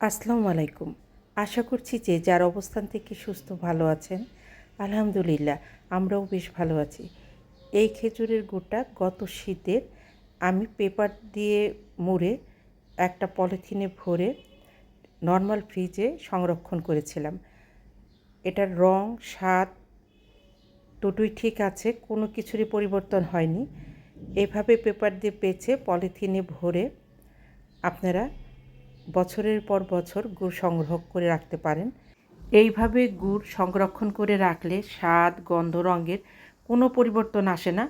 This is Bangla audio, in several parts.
আসসালামু আলাইকুম। আশা করছি যে যার অবস্থান থেকে সুস্থ, ভালো আছেন, আলহামদুলিল্লাহ আমরাও বেশ ভালো আছি। এই খেজুরের গুড়টা গত শীতের আমি পেপার দিয়ে মুড়ে একটা পলিথিনে ভরে নর্মাল ফ্রিজে সংরক্ষণ করেছিলাম। এটার রং, স্বাদ দুটোই ঠিক আছে, কোনো কিছুরই পরিবর্তন হয়নি। এভাবে পেপার দিয়ে পেঁচে পলিথিনে ভরে আপনারা বছরের পর বছর গুড় সংগ্রহ করে রাখতে পারেন। এইভাবে গুড় সংরক্ষণ করে রাখলে স্বাদ, গন্ধ, রঙের কোনো পরিবর্তন আসে না।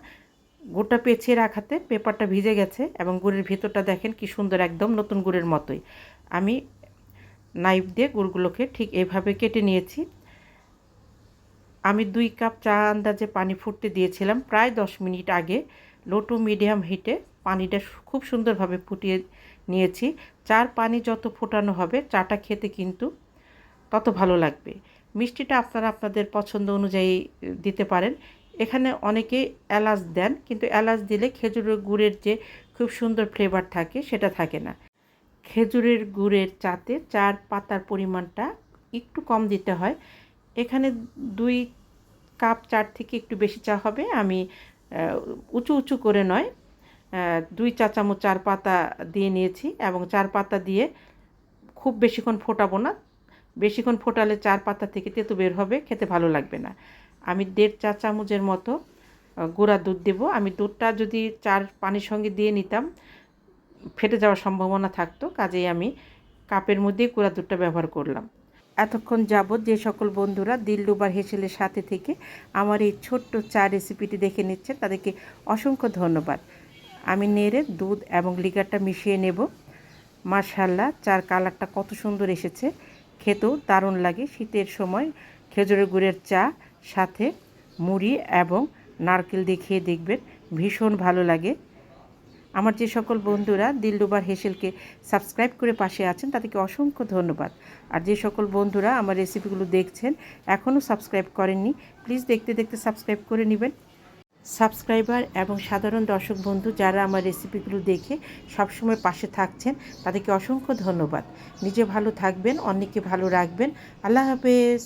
গুড়টা পেঁচিয়ে রাখাতে পেপারটা ভিজে গেছে এবং গুড়ের ভেতরটা দেখেন কি সুন্দর একদম নতুন গুড়ের মতোই। আমি নাইফ দিয়ে গুড়গুলোকে ঠিক এভাবে কেটে নিয়েছি। আমি দুই কাপ চা আন্দাজে পানি ফুটতে দিয়েছিলাম। প্রায় দশ মিনিট আগে লো টু মিডিয়াম হিটে পানিটা খুব সুন্দরভাবে ফুটিয়ে নিয়েছি। চার পানি যত ফোটানো হবে, চাটা খেতে কিন্তু তত ভালো লাগবে। মিষ্টিটা আপনারা আপনাদের পছন্দ অনুযায়ী দিতে পারেন। এখানে অনেকে এলাচ দেন, কিন্তু এলাচ দিলে খেজুরের গুড়ের যে খুব সুন্দর ফ্লেভার থাকে, সেটা থাকে না। খেজুরের গুড়ের চাতে চার পাতার পরিমাণটা একটু কম দিতে হয়। এখানে দুই কাপ চার থেকে একটু বেশি চা হবে। আমি উঁচু উঁচু করে নয় দুই চা চামচ চার পাতা দিয়ে নিয়েছি এবং চার পাতা দিয়ে খুব বেশিক্ষণ ফোটাবো না। বেশিক্ষণ ফোটালে চার পাতা থেকে তেতো বের হবে, খেতে ভালো লাগবে না। আমি দেড় চা চামচের মতো গুঁড়া দুধ দেব। আমি দুধটা যদি চার পানির সঙ্গে দিয়ে নিতাম, ফেটে যাওয়ার সম্ভাবনা থাকতো, কাজেই আমি কাপের মধ্যেই গুঁড়া দুধটা ব্যবহার করলাম। এতক্ষণ যাবৎ যে সকল বন্ধুরা দিলডুবার হেসেলের সাথে থেকে আমার এই ছোট্ট চা রেসিপিটি দেখে নিচ্ছে তাদেরকে অসংখ্য ধন্যবাদ। আমি নেড়ে দুধ এবং লিগারটা মিশিয়ে নেব। মার্শাল্লাহ চার কালারটা কত সুন্দর এসেছে। খেতেও দারুণ লাগে। শীতের সময় খেজুরের গুড়ের চা সাথে মুড়ি এবং নারকেল দিয়ে খেয়ে দেখবেন, ভীষণ ভালো লাগে। আমার যে সকল বন্ধুরা দিলডুবার হেসেলকে সাবস্ক্রাইব করে পাশে আছেন, তাদেরকে অসংখ্য ধন্যবাদ। আর যে সকল বন্ধুরা আমার রেসিপিগুলো দেখছেন, এখনও সাবস্ক্রাইব করেননি, প্লিজ দেখতে দেখতে সাবস্ক্রাইব করে নেবেন। সাবস্ক্রাইবার এবং সাধারণ দর্শক বন্ধু যারা আমার রেসিপিগুলো দেখে সবসময় পাশে থাকছেন, তাদেরকে অসংখ্য ধন্যবাদ। নিজে ভালো থাকবেন, অন্যকে ভালো রাখবেন। আল্লাহ হাফেজ।